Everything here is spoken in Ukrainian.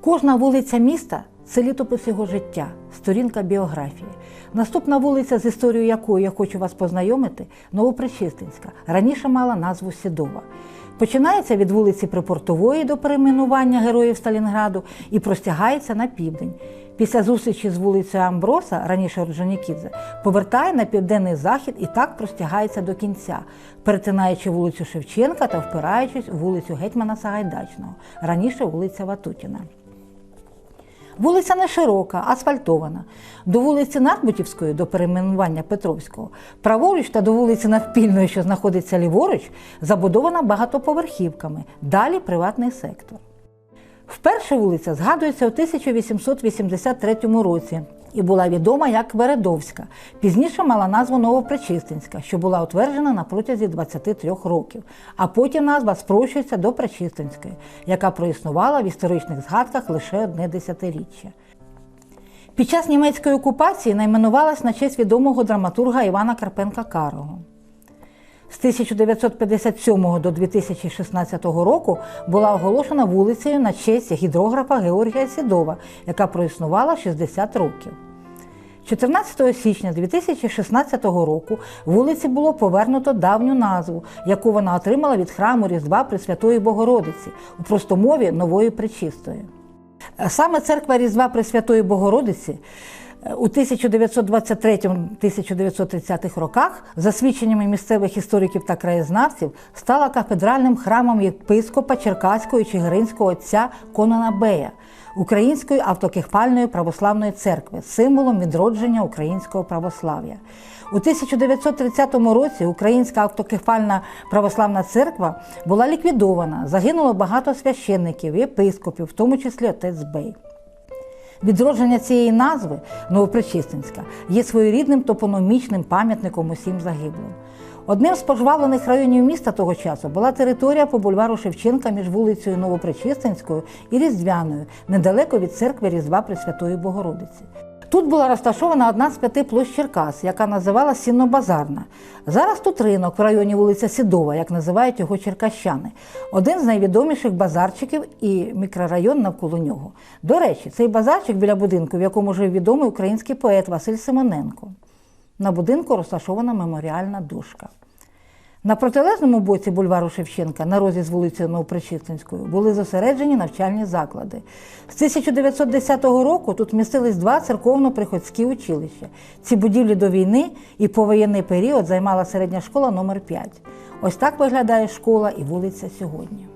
Кожна вулиця міста це літопис його життя, сторінка біографії. Наступна вулиця, з історією якої я хочу вас познайомити, Новопречистинська. Раніше мала назву Сідова. Починається від вулиці Припортової до перейменування героїв Сталінграду і простягається на південь. Після зустрічі з вулицею Амброса, раніше Орджонікідзе, повертає на південний захід і так простягається до кінця, перетинаючи вулицю Шевченка та впираючись у вулицю Гетьмана Сагайдачного, раніше вулиця Ватутіна. Вулиця не широка, асфальтована. До вулиці Нарбутівської, до перейменування Петровського, праворуч та до вулиці Навпільної, що знаходиться ліворуч, забудована багатоповерхівками. Далі приватний сектор. Вперше вулиця згадується у 1883 році і була відома як Вередовська. Пізніше мала назву Новопречистинська, що була утверджена на протязі 23 років. А потім назва спрощується до Пречистинської, яка проіснувала в історичних згадках лише одне десятиріччя. Під час німецької окупації найменувалась на честь відомого драматурга Івана Карпенка Карого. З 1957 до 2016 року була оголошена вулицею на честь гідрографа Георгія Сідова, яка проіснувала 60 років. 14 січня 2016 року вулиці було повернуто давню назву, яку вона отримала від храму Різдва Пресвятої Богородиці у простомові Нової Пречистої. Саме церква Різдва Пресвятої Богородиці у 1923-1930 роках, за свідченнями місцевих істориків та краєзнавців, стала кафедральним храмом єпископа Черкаського і Чигиринського отця Конона Бея, Української автокефальної православної церкви, символом відродження українського православ'я. У 1930 році Українська автокефальна православна церква була ліквідована. Загинуло багато священників, єпископів, в тому числі отець Бей. Відродження цієї назви Новопричистинська є своєрідним топономічним пам'ятником усім загиблим. Одним з пожвавлених районів міста того часу була територія по бульвару Шевченка між вулицею Новопричистинською і Різдвяною, недалеко від церкви Різдва Пресвятої Богородиці. Тут була розташована одна з п'яти площ Черкас, яка називалася Сінно-Базарна. Зараз тут ринок в районі вулиця Сідова, як називають його черкащани. Один з найвідоміших базарчиків і мікрорайон навколо нього. До речі, цей базарчик біля будинку, в якому жив відомий український поет Василь Симоненко. На будинку розташована меморіальна дошка. На протилежному боці бульвару Шевченка, на розі з вулицею Новопричистинською, були зосереджені навчальні заклади. З 1910 року тут містились два церковно-приходські училища. Ці будівлі до війни і повоєнний період займала середня школа номер 5 Ось так виглядає школа і вулиця сьогодні.